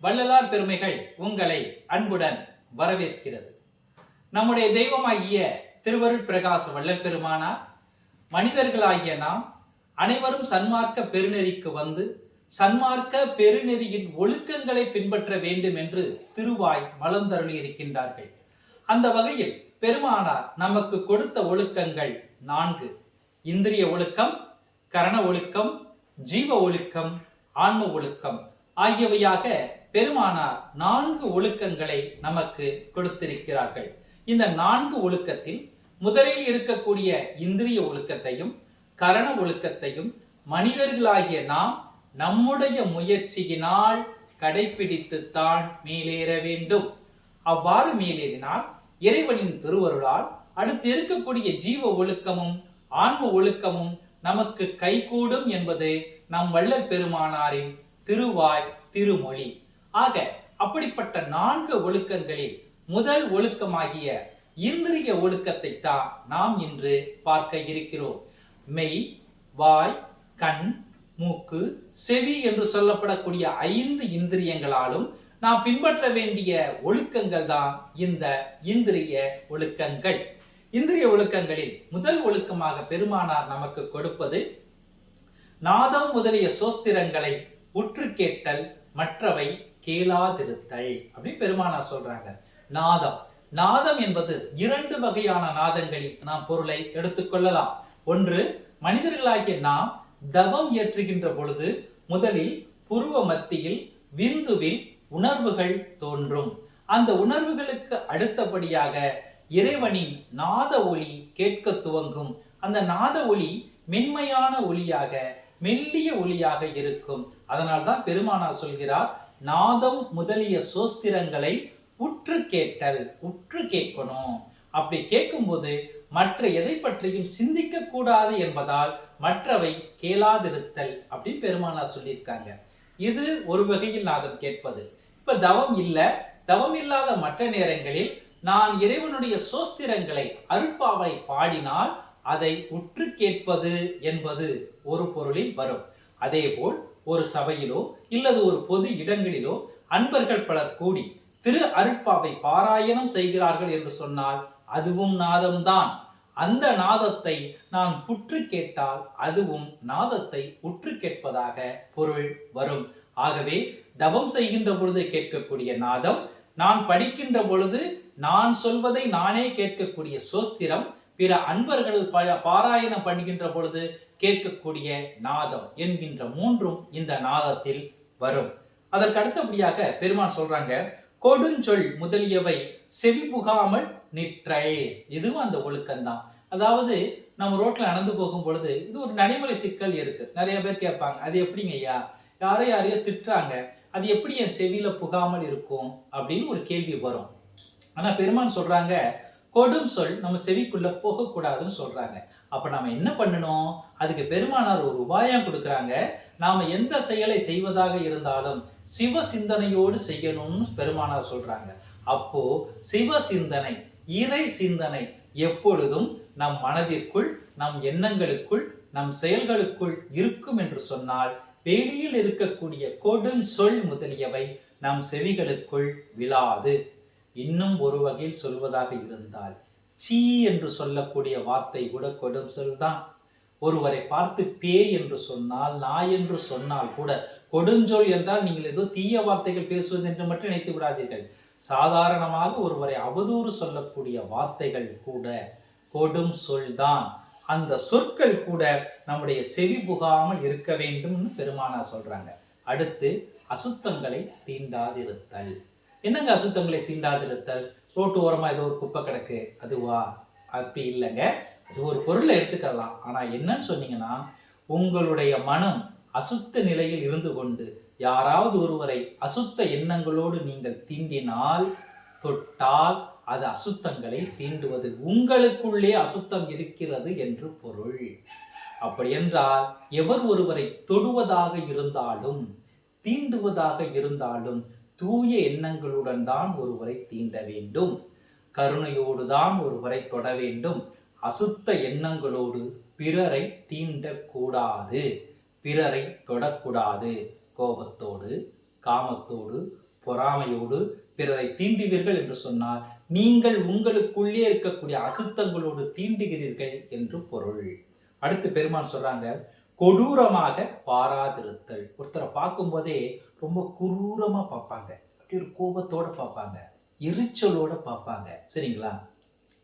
வள்ளலார் பெருமைகள் உங்களை அன்புடன் வரவேற்கிறது. நம்முடைய தெய்வமாகிய திருவருட் பிரகாச வள்ளல் பெருமானார் மனிதர்களாகிய நாம் அனைவரும் சன்மார்க்க பெருநெறிக்கு வந்து சன்மார்க்க பெருநெறியின் ஒழுக்கங்களை பின்பற்ற வேண்டும் என்று திருவாய் மலர்ந்தருளி இருக்கின்றார்கள். அந்த வகையில் பெருமானார் நமக்கு கொடுத்த ஒழுக்கங்கள் நான்கு. இந்திரிய ஒழுக்கம் கரண ஒழுக்கம் ஜீவ ஒழுக்கம் ஆன்ம ஒழுக்கம் ஆகியவையாக பெருமானார் நான்கு ஒழுக்கங்களை நமக்கு கொடுத்திருக்கிறார்கள். இந்த நான்கு ஒழுக்கத்தில் முதலில் இருக்கக்கூடிய இந்திரிய ஒழுக்கத்தையும் கரண ஒழுக்கத்தையும் மனிதர்களாகிய நாம் நம்முடைய முயற்சியினால் கடைபிடித்துத்தான் மேலேற வேண்டும். அவ்வாறு மேலேறினால் இறைவனின் திருவருளால் அடுத்து இருக்கக்கூடிய ஜீவ ஒழுக்கமும் ஆன்ம ஒழுக்கமும் நமக்கு கைகூடும் என்பது நம் வள்ளல் பெருமானாரின் திருவாய் திருமொழி. ஆக அப்படிப்பட்ட நான்கு ஒழுக்கங்களில் முதல் ஒழுக்கமாகிய இந்திரிய ஒழுக்கத்தை தான் நாம் இன்று பார்க்க இருக்கிறோம். மெய் வாய் கண் மூக்கு செவி என்று சொல்லப்படக்கூடிய ஐந்து இந்திரியங்களாலும் நாம் பின்பற்ற வேண்டிய ஒழுக்கங்கள் தான் இந்த இந்திரிய ஒழுக்கங்கள். இந்திரிய ஒழுக்கங்களில் முதல் ஒழுக்கமாக பெருமானார் நமக்கு கொடுப்பது நாதம் முதலிய சோஸ்திரங்களை உற்று கேட்டல் மற்றவை கேளாதிருத்தல் அப்படின்னு பெருமானார் சொல்றாங்க. நாதம். நாதம் என்பது இரண்டு வகையான நாதங்களில் நாம் பொருளை எடுத்துக்கொள்ளலாம் ஒன்று மனிதர்களாகிய நாம் தவம் ஏற்றுகின்ற பொழுது முதலில் புருவ மத்தியில் விந்துவில் உணர்வுகள் தோன்றும். அந்த உணர்வுகளுக்கு அடுத்தபடியாக இறைவனின் நாத ஒளி கேட்க துவங்கும். அந்த நாத ஒளி மென்மையான ஒளியாக மெல்லிய ஒளியாக இருக்கும். அதனால்தான் பெருமானார் சொல்கிறார் நாதம் முதலிய சோஸ்திரங்களை உற்று கேட்டல் உற்று கேட்கணும். அப்படி கேட்கும்போது மற்ற எதை பற்றியும் சிந்திக்க கூடாது என்பதால் மற்றவை கேளாதிருத்தல் அப்படின்னு பெருமானார் சொல்லியிருக்காங்க. இது ஒரு வகையில் நாதம் கேட்பது. இப்ப தவம் இல்ல. தவம் இல்லாத மற்ற நேரங்களில் நான் இறைவனுடைய சோஸ்திரங்களை அருட்பாவை பாடினால் அதை உற்று கேட்பது என்பது ஒரு பொருளில் வரும். அதேபோல் ஒரு சபையிலோ இல்லது ஒரு பொது இடங்களிலோ அன்பர்கள் பலர் கூடி திரு அருட்பாவை பாராயணம் செய்கிறார்கள் என்று சொன்னால் அதுவும் நாதம்தான். அந்த நாதத்தை நான் புற்று கேட்டால் அதுவும் நாதத்தை உற்று கேட்பதாக பொருள் வரும். ஆகவே தவம் செய்கின்ற பொழுது கேட்கக்கூடிய நாதம் நான் படிக்கின்ற பொழுது நான் சொல்வதை நானே கேட்கக்கூடிய சோஸ்திரம் பிற அன்பர்கள் ப- பாராயணம் பண்ணுகின்ற பொழுது கேட்கக்கூடிய நாதம் என்கின்ற மூன்றும் இந்த நாதத்தில் வரும். அதற்கு அடுத்தபடியாக பெருமான் சொல்றாங்க கொடுஞ்சொல் முதலியவை செவி புகாமல் நிற்றை. இதுவும் அந்த ஒழுக்கம்தான். அதாவது நம்ம ரோட்ல நடந்து போகும் பொழுது இது ஒரு நடைமுறை சிக்கல் இருக்கு. நிறைய பேர் கேட்பாங்க அது எப்படிங்க ஐயா? யாரோ யாரையோ திட்டுறாங்க அது எப்படி என் செவியில புகாமல் இருக்கும்? அப்படின்னு ஒரு கேள்வி வரும். ஆனா பெருமான் சொல்றாங்க கொடும் சொல் நம்ம செவிக்குள்ள போகக்கூடாதுன்னு சொல்றாங்க. அப்ப நாம என்ன பண்ணணும்? அதுக்கு பெருமானார் ஒரு உபாயம் கொடுக்குறாங்க. நாம எந்த செயலை செய்வதாக இருந்தாலும் சிவ சிந்தனையோடு செய்யணும்னு பெருமானார் சொல்றாங்க. அப்போ சிவ சிந்தனை இறை சிந்தனை எப்பொழுதும் நம் மனதிற்குள் நம் எண்ணங்களுக்குள் நம் செயல்களுக்குள் இருக்கும் என்று சொன்னால் வெளியில் இருக்கக்கூடிய கொடும் சொல் முதலியவை நம் செவிகளுக்குள் விழாது. இன்னும் ஒரு வகையில் சொல்வதாக இருந்தால் சீ என்று சொல்லக்கூடிய வார்த்தை கூட கொடும் சொல்தான். ஒருவரை பார்த்து பேய் என்று சொன்னால் நாய் என்று சொன்னால் கூட கொடுஞ்சொல் என்றால் நீங்கள் ஏதோ தீய வார்த்தைகள் பேசுவது என்று மட்டும் நினைத்து விடாதீர்கள். சாதாரணமாக ஒருவரை அவதூறு சொல்லக்கூடிய வார்த்தைகள் கூட கொடும் சொல்தான். அந்த சொற்கள் கூட நம்முடைய செவி புகாமல் இருக்க வேண்டும்னு பெருமானா சொல்றாங்க. அடுத்து அசுத்தங்களை தீண்டாதிருத்தல். என்னங்க அசுத்தங்களை தீண்டாதிருத்தல்? ரோட்டு ஓரமாக ஏதோ ஒரு குப்பை கிடக்கு. அதுவா? அப்படி இல்லைங்க. அது ஒரு பொருளை எடுத்துக்கலாம். ஆனால் என்னன்னு சொன்னீங்கன்னா உங்களுடைய மனம் அசுத்த நிலையில் இருந்து கொண்டு யாராவது ஒருவரை அசுத்த எண்ணங்களோடு நீங்கள் தீண்டினால் தொட்டால் அது அசுத்தங்களை தீண்டுவது. உங்களுக்குள்ளே அசுத்தம் இருக்கிறது என்று பொருள். அப்படி என்றால் எவர் ஒருவரை தொடுவதாக இருந்தாலும் தீண்டுவதாக இருந்தாலும் தூய எண்ணங்களுடன் தான் ஒருவரை தீண்ட வேண்டும். கருணையோடு தான் ஒருவரை தொட வேண்டும். அசுத்த எண்ணங்களோடு பிறரை தீண்டக்கூடாது. பிறரை தொடக்கூடாது. கோபத்தோடு காமத்தோடு பொறாமையோடு பிறரை தீண்டுவீர்கள் என்று சொன்னால் நீங்கள் உங்களுக்குள்ளே இருக்கக்கூடிய அசுத்தங்களோடு தீண்டுகிறீர்கள் என்று பொருள். அடுத்து பெருமான் சொல்றாங்க கொடூரமாக பாராதிருத்தல். ஒருத்தரை பார்க்கும்போதே ரொம்ப குரூரமா பார்ப்பாங்க. அப்படி ஒரு கோபத்தோட பார்ப்பாங்க. எரிச்சலோட பார்ப்பாங்க. சரிங்களா?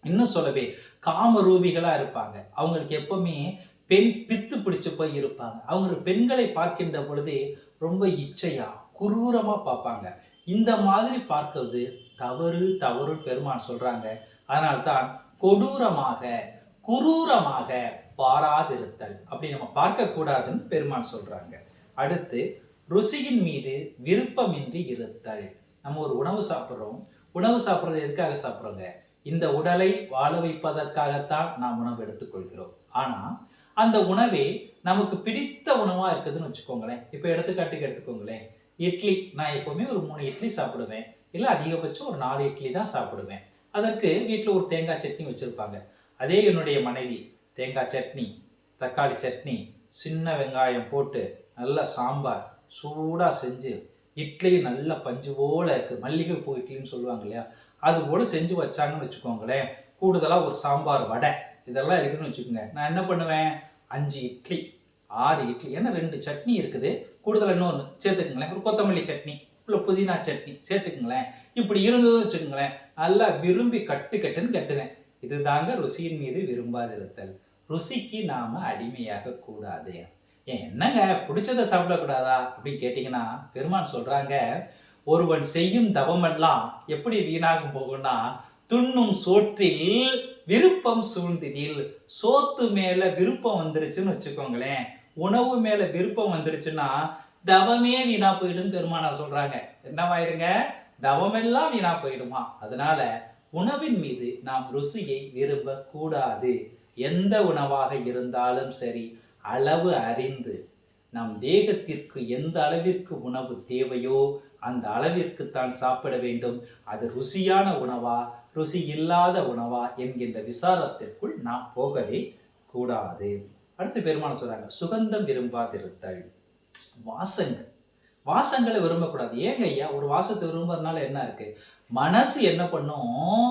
இன்னும் சொல்லவே காமரூபிகளா இருப்பாங்க. அவங்களுக்கு எப்பவுமே பெண் பித்து பிடிச்சு போய் இருப்பாங்க. அவங்க பெண்களை பார்க்கின்ற பொழுதே ரொம்ப இச்சையா குரூரமா பார்ப்பாங்க. இந்த மாதிரி பார்க்கறது தவறு தவறு பெருமான் சொல்றாங்க. அதனால்தான் கொடூரமாக குரூரமாக பாராதிருத்தல். அப்படி நம்ம பார்க்கக்கூடாதுன்னு பெருமான் சொல்றாங்க. அடுத்து ருசியின் மீது விருப்பமின்றி இருத்தல். நம்ம ஒரு உணவு சாப்பிட்றோம். உணவு சாப்பிட்றது எதுக்காக சாப்பிட்றோங்க? இந்த உடலை வாழ வைப்பதற்காகத்தான் நாம் உணவு எடுத்துக்கொள்கிறோம். ஆனால் அந்த உணவே நமக்கு பிடித்த உணவாக இருக்குதுன்னு வச்சுக்கோங்களேன். இப்போ எடுத்துக்காட்டுக்கு எடுத்துக்கோங்களேன். இட்லி நான் எப்போவுமே ஒரு மூணு இட்லி சாப்பிடுவேன். இல்லை அதிகபட்சம் ஒரு நாலு இட்லி தான் சாப்பிடுவேன். அதற்கு வீட்டில் ஒரு தேங்காய் சட்னி வச்சுருப்பாங்க. அதே என்னுடைய மனைவி தேங்காய் சட்னி தக்காளி சட்னி சின்ன வெங்காயம் போட்டு நல்ல சாம்பார் சூடாக செஞ்சு இட்லி நல்ல பஞ்சு போல் இருக்குது மல்லிகை பூ இட்லின்னு சொல்லுவாங்க இல்லையா? அது போல் செஞ்சு வச்சாங்கன்னு வச்சுக்கோங்களேன். கூடுதலாக ஒரு சாம்பார் வடை. இதெல்லாம் இருக்குதுன்னு வச்சுக்கோங்க. நான் என்ன பண்ணுவேன்? அஞ்சு இட்லி ஆறு இட்லி ஏன்னா ரெண்டு சட்னி இருக்குது. கூடுதலாக இன்னொன்று சேர்த்துக்குங்களேன். ஒரு கொத்தமல்லி சட்னி இல்லை புதினா சட்னி சேர்த்துக்குங்களேன். இப்படி இருந்ததுன்னு வச்சுக்கோங்களேன். நல்லா விரும்பி கட்டு கட்டுன்னு கட்டுவேன். இதுதாங்க ருசியின் மீது விரும்பாதிருத்தல். ருசிக்கு நாம் அடிமையாக கூடாது. ஏன் என்னங்க பிடிச்சதை சாப்பிடக்கூடாதா? அப்படின்னு கேட்டிங்கன்னா பெருமான் சொல்கிறாங்க ஒருவன் செய்யும் தவமெல்லாம் எப்படி வீணாகும் போகும்னா துண்ணும் சோற்றில் விருப்பம் சூழ்ந்திடில் சோத்து மேல விருப்பம் வந்துருச்சுன்னு வச்சுக்கோங்களேன். உணவு மேல விருப்பம் வந்துருச்சுன்னா தவமே வீணா போயிடும் பெருமானார் சொல்றாங்க. என்னவாயிடுங்க தவமெல்லாம் வீணா போயிடுமா? அதனால உணவின் மீது நாம் ருசியை விரும்பக்கூடாது. எந்த உணவாக இருந்தாலும் சரி அளவு அறிந்து நம் தேகத்திற்கு எந்த அளவிற்கு உணவு தேவையோ அந்த அளவிற்கு தான் சாப்பிட வேண்டும். அது ருசியான உணவா ருசி இல்லாத உணவா என்கின்ற விசாரத்திற்குள் நாம் போகவே கூடாது. அடுத்து பெருமானம் சொல்றாங்க சுகந்தம் விரும்பாதிருத்தல். வாசங்கள். வாசங்களை விரும்பக்கூடாது. ஏங்க ஐயா ஒரு வாசத்தை விரும்புறதுனால என்ன இருக்கு? மனசு என்ன பண்ணும்?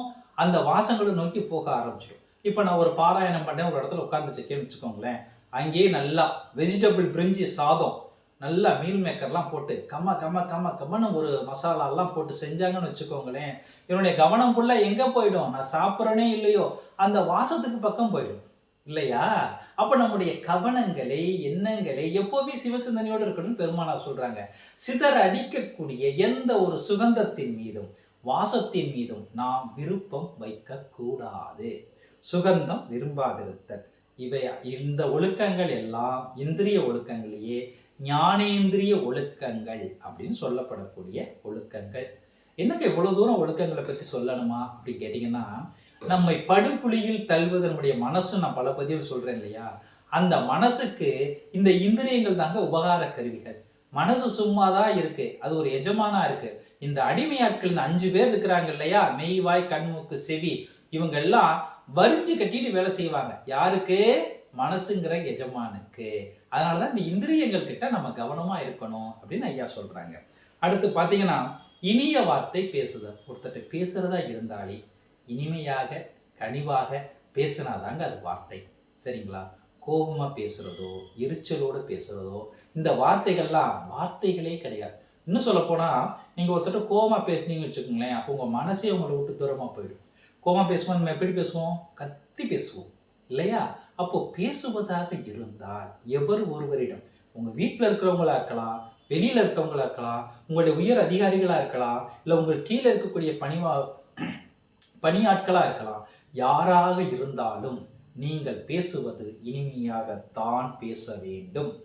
அந்த வாசங்களை நோக்கி போக ஆரம்பிச்சிடும். இப்போ நான் ஒரு பாராயணம் பண்ணேன் ஒரு இடத்துல உட்காந்துட்டு இருக்கேன்னு வச்சுக்கோங்களேன். அங்கேயே நல்லா வெஜிடபிள் பிரிஞ்சி சாதம் நல்லா மீல் மேக்கர்லாம் போட்டு கம்ம கம்ம கம்ம கம்மன்னு ஒரு மசாலாலாம் போட்டு செஞ்சாங்கன்னு வச்சுக்கோங்களேன். என்னுடைய கவனம் ஃபுல்லாக எங்கே போயிடும்? நான் சாப்பிட்றேனே இல்லையோ? அந்த வாசத்துக்கு பக்கம் போயிடும். இல்லையா? அப்ப நம்முடைய கவனங்களை எண்ணங்களை எப்போவுமே சிவசிந்தனையோடு இருக்கணும்னு பெருமானா சொல்றாங்க. சிதற அடிக்கக்கூடிய எந்த ஒரு சுகந்தத்தின் மீதும் வாசத்தின் மீதும் நாம் விருப்பம் வைக்க கூடாது சுகந்தம் விரும்பாதிருத்தல். இவை இந்த ஒழுக்கங்கள் எல்லாம் இந்திரிய ஒழுக்கங்களையே ஞானேந்திரிய ஒழுக்கங்கள் அப்படின்னு சொல்லப்படக்கூடிய ஒழுக்கங்கள். என்னங்க இவ்வளவு தூரம் ஒழுக்கங்களை பத்தி சொல்லணுமா? அப்படின்னு கேட்டீங்கன்னா நம்மை படுகுழியில் தள்ளுவது நம்முடைய மனசு நான் பல பதிவு சொல்றேன் இல்லையா? அந்த மனசுக்கு இந்த இந்திரியங்கள் தாங்க உபகார கருவிகள். மனசு சும்மா தான் இருக்கு. அது ஒரு எஜமானா இருக்கு. இந்த அடிமையாட்கள் இந்த அஞ்சு பேர் இருக்கிறாங்க இல்லையா? மெய்வாய் கண்மூக்கு செவி. இவங்க எல்லாம் வரிஞ்சு கட்டிட்டு வேலை செய்வாங்க. யாருக்கு? மனசுங்கிற எஜமானுக்கு. அதனால தான் இந்த இந்திரியங்கள் கிட்ட நம்ம கவனமா இருக்கணும் அப்படின்னு ஐயா சொல்றாங்க. அடுத்து பார்த்தீங்கன்னா இனிய வார்த்தை பேசுதல். ஒருத்தர் பேசுறதா இருந்தாலே இனிமையாக கனிவாக பேசினாதாங்க அது வார்த்தை. சரிங்களா? கோபமா பேசுறதோ எரிச்சலோட பேசுறதோ இந்த வார்த்தைகள்லாம் வார்த்தைகளே கிடையாது. இன்னும் சொல்லப்போனால் நீங்கள் நீங்க ஒருத்தர் கோபமா பேசுனீங்கன்னு வச்சுக்கோங்களேன் அப்போ உங்கள் மனசே உங்களை விட்டு தூரமாக போயிடும். கோமா பேசுவோம் நம்ம எப்படி பேசுவோம்? கத்தி பேசுவோம். இல்லையா? அப்போ பேசுவதாக இருந்தால் எவர் ஒருவரிடம் உங்க வீட்டில் இருக்கிறவங்களா இருக்கலாம் வெளியில இருக்கிறவங்களா இருக்கலாம் உங்களுடைய உயர் அதிகாரிகளா இருக்கலாம் இல்லை உங்கள் கீழே இருக்கக்கூடிய பணிவா பணியாட்களா இருக்கலாம் யாராக இருந்தாலும் நீங்கள் பேசுவது இனிமையாகத்தான் பேச வேண்டும்.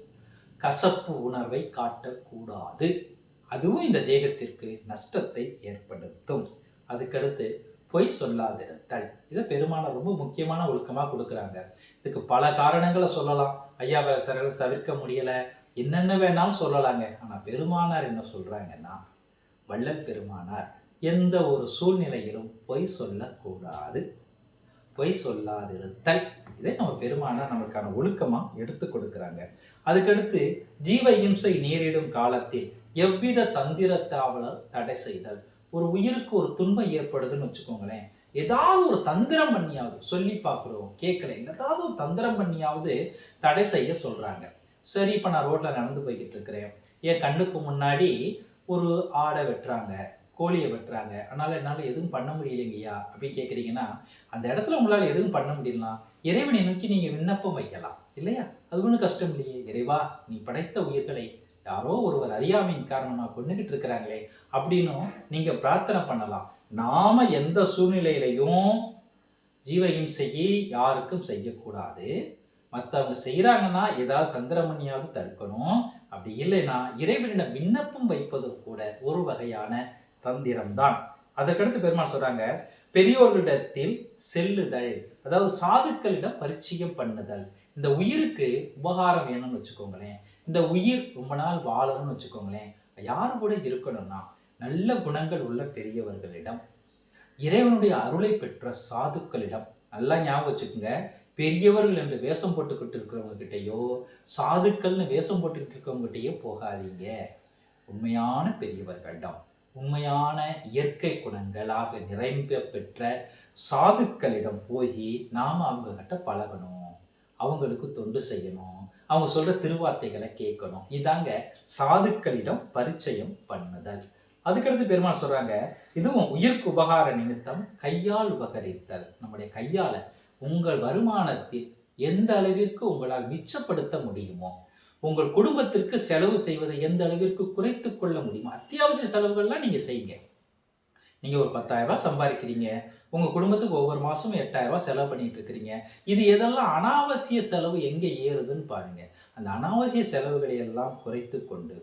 கசப்பு உணர்வை காட்டக்கூடாது. அதுவும் இந்த தேகத்திற்கு நஷ்டத்தை ஏற்படுத்தும். அதுக்கடுத்து பொய் சொல்லாதிருத்தல் இதை பெருமானார் ரொம்ப முக்கியமான ஒழுக்கமாக கொடுக்குறாங்க. இதுக்கு பல காரணங்களை சொல்லலாம். ஐயா சிறகு தவிர்க்க முடியல. என்னென்ன வேணாலும் சொல்லலாங்க. ஆனால் பெருமானார் என்ன சொல்றாங்கன்னா வள்ளல் பெருமானார் எந்த ஒரு சூழ்நிலையிலும் பொய் சொல்லக்கூடாது. பொய் சொல்லாதிருத்தல். இதை நம்ம பெருமானார் நமக்கான ஒழுக்கமாக எடுத்து கொடுக்குறாங்க. அதுக்கடுத்து ஜீவ இம்சை நேரிடும் காலத்தில் எவ்வித தந்திரத்தாவலர் தடை செய்தல்? ஒரு உயிருக்கு ஒரு துன்பம் ஏற்படுதுன்னு வச்சுக்கோங்களேன். ஏதாவது ஒரு தந்திரம் பண்ணியாவது சொல்லி பார்க்குறோம் கேட்கல ஏதாவது ஒரு தந்திரம் பண்ணியாவது தடை செய்ய சொல்கிறாங்க சரி இப்போ நான் ரோட்டில் நடந்து போய்கிட்டு இருக்கிறேன். என் கண்ணுக்கு முன்னாடி ஒரு ஆடை வெட்டுறாங்க கோழியை வெட்டுறாங்க. அதனால் என்னால் எதுவும் பண்ண முடியலைங்கய்யா அப்படின்னு கேட்குறீங்கன்னா அந்த இடத்துல உங்களால் எதுவும் பண்ண முடியலாம் இறைவனை நோக்கி நீங்கள் விண்ணப்பம் வைக்கலாம் இல்லையா? அது ஒன்றும் கஷ்டம் இல்லையே. இறைவா நீ படைத்த உயிர்களை யாரோ ஒருவர் அறியாமையின் காரணமாக கொண்டுகிட்டு இருக்கிறாங்களே அப்படின்னும் நீங்கள் பிரார்த்தனை பண்ணலாம். நாம எந்த சூழ்நிலையிலையும் ஜீவ இம்சையை யாருக்கும் செய்யக்கூடாது. மற்றவங்க செய்கிறாங்கன்னா ஏதாவது தந்திரமணியாவது தடுக்கணும். அப்படி இல்லைன்னா இறைவனிடம் விண்ணப்பம் வைப்பது கூட ஒரு வகையான தந்திரம்தான். அதற்கடுத்து பெருமாள் சொல்றாங்க பெரியோர்களிடத்தில் செல்லுதல் அதாவது சாதுக்களிடம் பரிச்சயம் பண்ணுதல் இந்த உயிருக்கு உபகாரம் வேணும்னு வச்சுக்கோங்களேன். இந்த உயிர் ரொம்ப நாள் வாழணும்னு வச்சுக்கோங்களேன். யாரு கூட இருக்கணும்னா நல்ல குணங்கள் உள்ள பெரியவர்களிடம் இறைவனுடைய அருளை பெற்ற சாதுக்களிடம் நல்லா ஞாபகம் வச்சுக்கோங்க. பெரியவர்கள் என்று வேஷம் போட்டுக்கிட்டு இருக்கிறவங்க கிட்டேயோ சாதுக்கள்னு வேஷம் போட்டுக்கிட்டு இருக்கிறவங்க போகாதீங்க. உண்மையான பெரியவர்களிடம் உண்மையான இயற்கை குணங்களாக நிறைந்த பெற்ற சாதுக்களிடம் போய் நாம் அவங்க கிட்ட பழகணும். அவங்களுக்கு தொண்டு செய்யணும். அவங்க சொல்ற திருவார்த்தைகளை கேட்கணும். இதாங்க சாதுக்களிடம் பரிச்சயம் பண்ணுதல். அதுக்கடுத்து பெருமாள் சொல்றாங்க இதுவும் உயிர்க்கு உபகார நிமித்தம் கையால் உபகரித்தல். நம்முடைய கையால உங்கள் வருமானத்தில் எந்த அளவிற்கு உங்களால் மிச்சப்படுத்த முடியுமோ உங்கள் குடும்பத்திற்கு செலவு செய்வதை எந்த அளவிற்கு குறைத்து கொள்ள முடியுமோ அத்தியாவசிய செலவுகள்லாம் நீங்க செய்யுங்க. நீங்கள் ஒரு பத்தாயிரரூபா சம்பாதிக்கிறீங்க. உங்கள் குடும்பத்துக்கு ஒவ்வொரு மாதமும் எட்டாயிரம் செலவு பண்ணிகிட்டு இருக்கிறீங்க இது எதெல்லாம் அனாவசிய செலவு எங்கே ஏறுதுன்னு பாருங்கள் அந்த அனாவசிய செலவுகளை எல்லாம் குறைத்து கொண்டு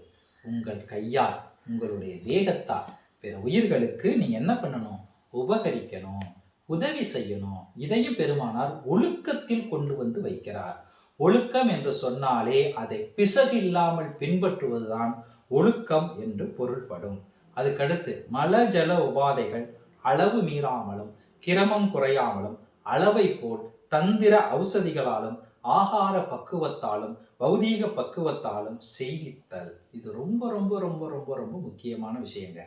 உங்கள் கையால் உங்களுடைய தேகத்தால் பிற உயிர்களுக்கு நீங்கள் என்ன பண்ணணும்? உபகரிக்கணும். உதவி செய்யணும். இதையும் பெருமானார் ஒழுக்கத்தில் கொண்டு வந்து வைக்கிறார். ஒழுக்கம் என்று சொன்னாலே அதை பிசகு இல்லாமல் பின்பற்றுவதுதான் ஒழுக்கம் என்று பொருள்படும். அதுக்கடுத்து மல ஜல உபாதைகள் அளவு மீறாமலும் கிரமம் குறையாமலும் அளவை போல் தந்திர ஔசதிகளாலும் ஆகார பக்குவத்தாலும் பௌதீக பக்குவத்தாலும் செய்வித்தல். இது ரொம்ப ரொம்ப ரொம்ப ரொம்ப ரொம்ப முக்கியமான விஷயங்க.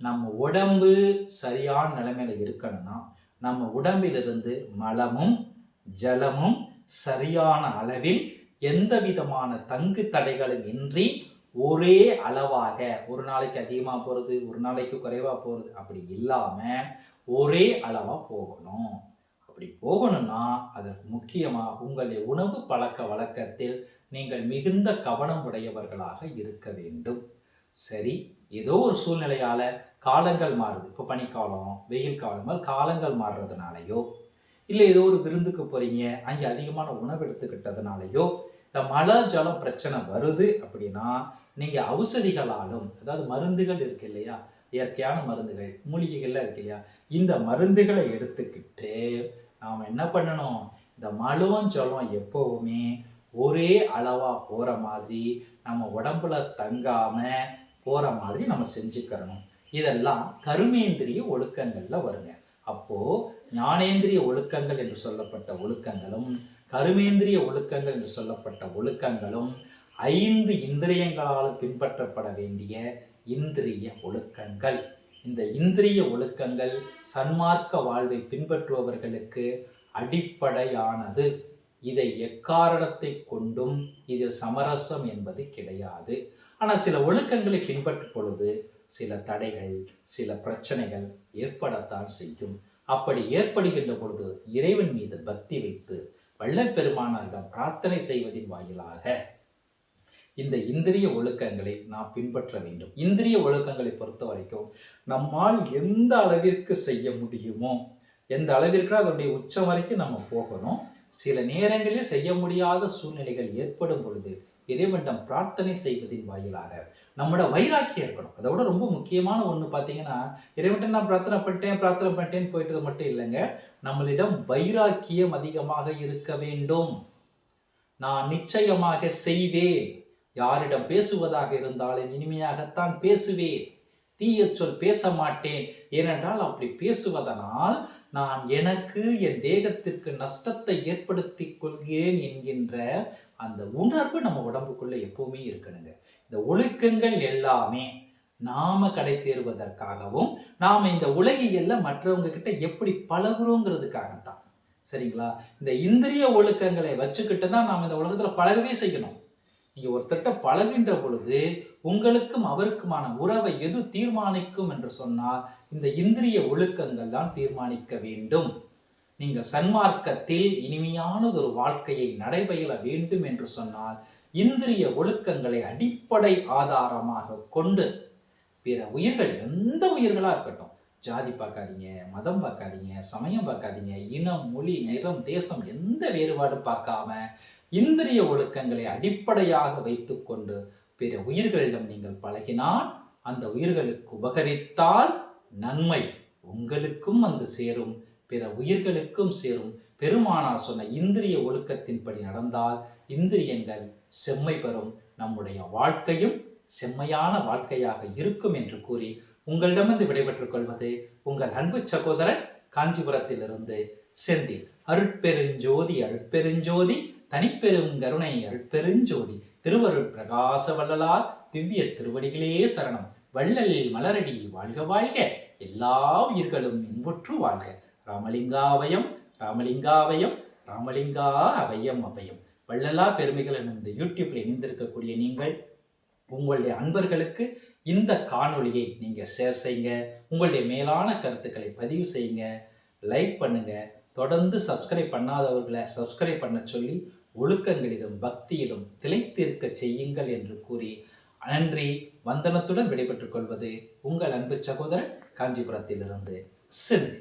நம்ம உடம்பு சரியான நிலைமையில இருக்கணும்னா நம்ம உடம்பிலிருந்து மலமும் ஜலமும் சரியான அளவில் எந்த விதமான தங்கு தடைகளும் இன்றி ஒரே அளவாக ஒரு நாளைக்கு அதிகமாக போகிறது ஒரு நாளைக்கு குறைவாக போகிறது அப்படி இல்லாமல் ஒரே அளவாக போகணும். அப்படி போகணும்னா அதற்கு முக்கியமாக உங்களுடைய உணவு பழக்க வழக்கத்தில் நீங்கள் மிகுந்த கவனம் உடையவர்களாக இருக்க வேண்டும். சரி ஏதோ ஒரு சூழ்நிலையால் காலங்கள் மாறுது. இப்போ பனிக்காலம் வெயில் காலம் காலங்கள் மாறுறதுனாலையோ இல்லை ஏதோ ஒரு விருந்துக்கு போகிறீங்க அங்கே அதிகமான உணவு எடுத்துக்கிட்டதுனாலையோ இந்த மழை ஜலம் பிரச்சனை வருது அப்படின்னா நீங்கள் ஔஷதிகளாலும் அதாவது மருந்துகள் இருக்கு இல்லையா? இயற்கையான மருந்துகள் மூலிகைகள்லாம் இருக்கு இல்லையா? இந்த மருந்துகளை எடுத்துக்கிட்டு நாம் என்ன பண்ணணும்? இந்த மலுவன் ஜலம் எப்போவுமே ஒரே அளவாக போகிற மாதிரி நம்ம உடம்புல தங்காமல் போகிற மாதிரி நம்ம செஞ்சுக்கிறணும் இதெல்லாம் கருமேந்திரிய ஒழுக்கங்களில் வருங்க. அப்போது ஞானேந்திரிய ஒழுக்கங்கள் என்று சொல்லப்பட்ட ஒழுக்கங்களும் கருமேந்திரிய ஒழுக்கங்கள் என்று சொல்லப்பட்ட ஒழுக்கங்களும் ஐந்து இந்திரியங்களால் பின்பற்றப்பட வேண்டிய இந்திரிய ஒழுக்கங்கள். இந்த இந்திரிய ஒழுக்கங்கள் சன்மார்க்க வாழ்வை பின்பற்றுபவர்களுக்கு அடிப்படையானது. இதை எக்காரணத்தை கொண்டும் இதில் சமரசம் என்பது கிடையாது. ஆனால் சில ஒழுக்கங்களை பின்பற்றும் பொழுது சில தடைகள் சில பிரச்சனைகள் ஏற்படத்தான் செய்யும். அப்படி ஏற்படுகின்ற பொழுது இறைவன் மீது பக்தி வைத்து வள்ளல் பெருமானாரிடம் பிரார்த்தனை செய்வதின் வாயிலாக இந்த இந்திரிய ஒழுக்கங்களை நாம் பின்பற்ற வேண்டும். இந்திரிய ஒழுக்கங்களை பொறுத்த வரைக்கும் நம்மால் எந்த அளவிற்கு செய்ய முடியுமோ எந்த அளவிற்கு அதனுடைய உச்சம் வரைக்கும் நம்ம போகணும் சில நேரங்களில் செய்ய முடியாத சூழ்நிலைகள் ஏற்படும் பொழுது இறைவனிடம் பிரார்த்தனை செய்வதின் வாயிலாக நம்மளோட வைராக்கியம் இருக்கணும். அதை விட ரொம்ப முக்கியமான ஒன்று பார்த்தீங்கன்னா இறைவன்கிட்ட நான் பிரார்த்தனை பண்ணிட்டேன் பிரார்த்தனை பண்ணிட்டேன்னு போயிட்டது மட்டும் இல்லைங்க. நம்மளிடம் வைராக்கியம் அதிகமாக இருக்க வேண்டும். நான் நிச்சயமாக செய்வேன். யாரிடம் பேசுவதாக இருந்தாலும் இனிமையாகத்தான் பேசுவேன். தீய சொல் பேச மாட்டேன். ஏனென்றால் அப்படி பேசுவதனால் நான் எனக்கு என் தேகத்திற்கு நஷ்டத்தை ஏற்படுத்தி கொள்கிறேன் என்கின்ற அந்த உணர்வு நம்ம உடம்புக்குள்ள எப்பவுமே இருக்கணுங்க. இந்த ஒழுக்கங்கள் எல்லாமே நாம கடை தேர்வதற்காகவும் நாம இந்த உலகியல்ல மற்றவங்க கிட்ட எப்படி பழகுறோங்கிறதுக்காகத்தான். சரிங்களா? இந்த இந்திரிய ஒழுக்கங்களை வச்சுக்கிட்டு தான் நாம் இந்த உலகத்துல பழகவே செய்யணும். நீங்கள் ஒருத்தர்கிட்ட பழகின்ற பொழுது உங்களுக்கும் அவருக்குமான உறவை எது தீர்மானிக்கும் என்று சொன்னால் இந்த இந்திரிய ஒழுக்கங்கள் தான் தீர்மானிக்க வேண்டும். நீங்கள் சன்மார்க்கத்தில் இனிமையானதொரு வாழ்க்கையை நடைபெற வேண்டும் என்று சொன்னால் இந்திரிய ஒழுக்கங்களை அடிப்படை ஆதாரமாக கொண்டு பிற உயிர்கள் எந்த உயிர்களாக இருக்கட்டும் ஜாதி பார்க்காதீங்க மதம் பார்க்காதீங்க சமயம் பார்க்காதீங்க இனம் மொழி நிறம் தேசம் எந்த வேறுபாடும் பார்க்காம இந்திரிய ஒழுக்கங்களை அடிப்படையாக வைத்துக்கொண்டு பிற உயிர்களிடம் நீங்கள் பழகினால் அந்த உயிர்களுக்கு உபகரித்தால் நன்மை உங்களுக்கும் வந்து சேரும் பிற உயிர்களுக்கும் சேரும். பெருமானார் சொன்ன இந்திரிய ஒழுக்கத்தின்படி நடந்தால் இந்திரியங்கள் செம்மை பெறும். நம்முடைய வாழ்க்கையும் செம்மையான வாழ்க்கையாக இருக்கும் என்று கூறி உங்களிடமிருந்து விடைபெற்றுக் கொள்வது உங்கள் அன்பு சகோதரன் காஞ்சிபுரத்திலிருந்து செந்தில். அருட்பெருஞ்சோதி அருட்பெருஞ்சோதி. தனிப்பெரும் கருணை அருட்பெருஞ்சோதி திருவருட் பிரகாச வள்ளலார் திவ்ய திருவடிகளே சரணம். வள்ளலில் மலரடி வாழ்க வாழ்க எல்லா உயிர்களும் இன்புற்று வாழ்க. ராமலிங்காவயம் ராமலிங்காவயம் ராமலிங்கா அபயம் அபயம். வள்ளலா பெருமைகள் இந்த யூடியூப்ல இணைந்திருக்கக்கூடிய நீங்கள் உங்களுடைய அன்பர்களுக்கு இந்த காணொளியை நீங்க ஷேர் செய்யுங்க. உங்களுடைய மேலான கருத்துக்களை பதிவு செய்யுங்க. லைக் பண்ணுங்க. தொடர்ந்து சப்ஸ்கிரைப் பண்ணாதவர்களை சப்ஸ்கிரைப் பண்ண சொல்லி ஒழுக்கங்களிலும் பக்தியிலும் திளைத்திருக்க செய்யுங்கள் என்று கூறி நன்றி வந்தனத்துடன் விடைபெற்றுக் கொள்வது உங்கள் அன்பு சகோதரன் காஞ்சிபுரத்திலிருந்து சிந்தி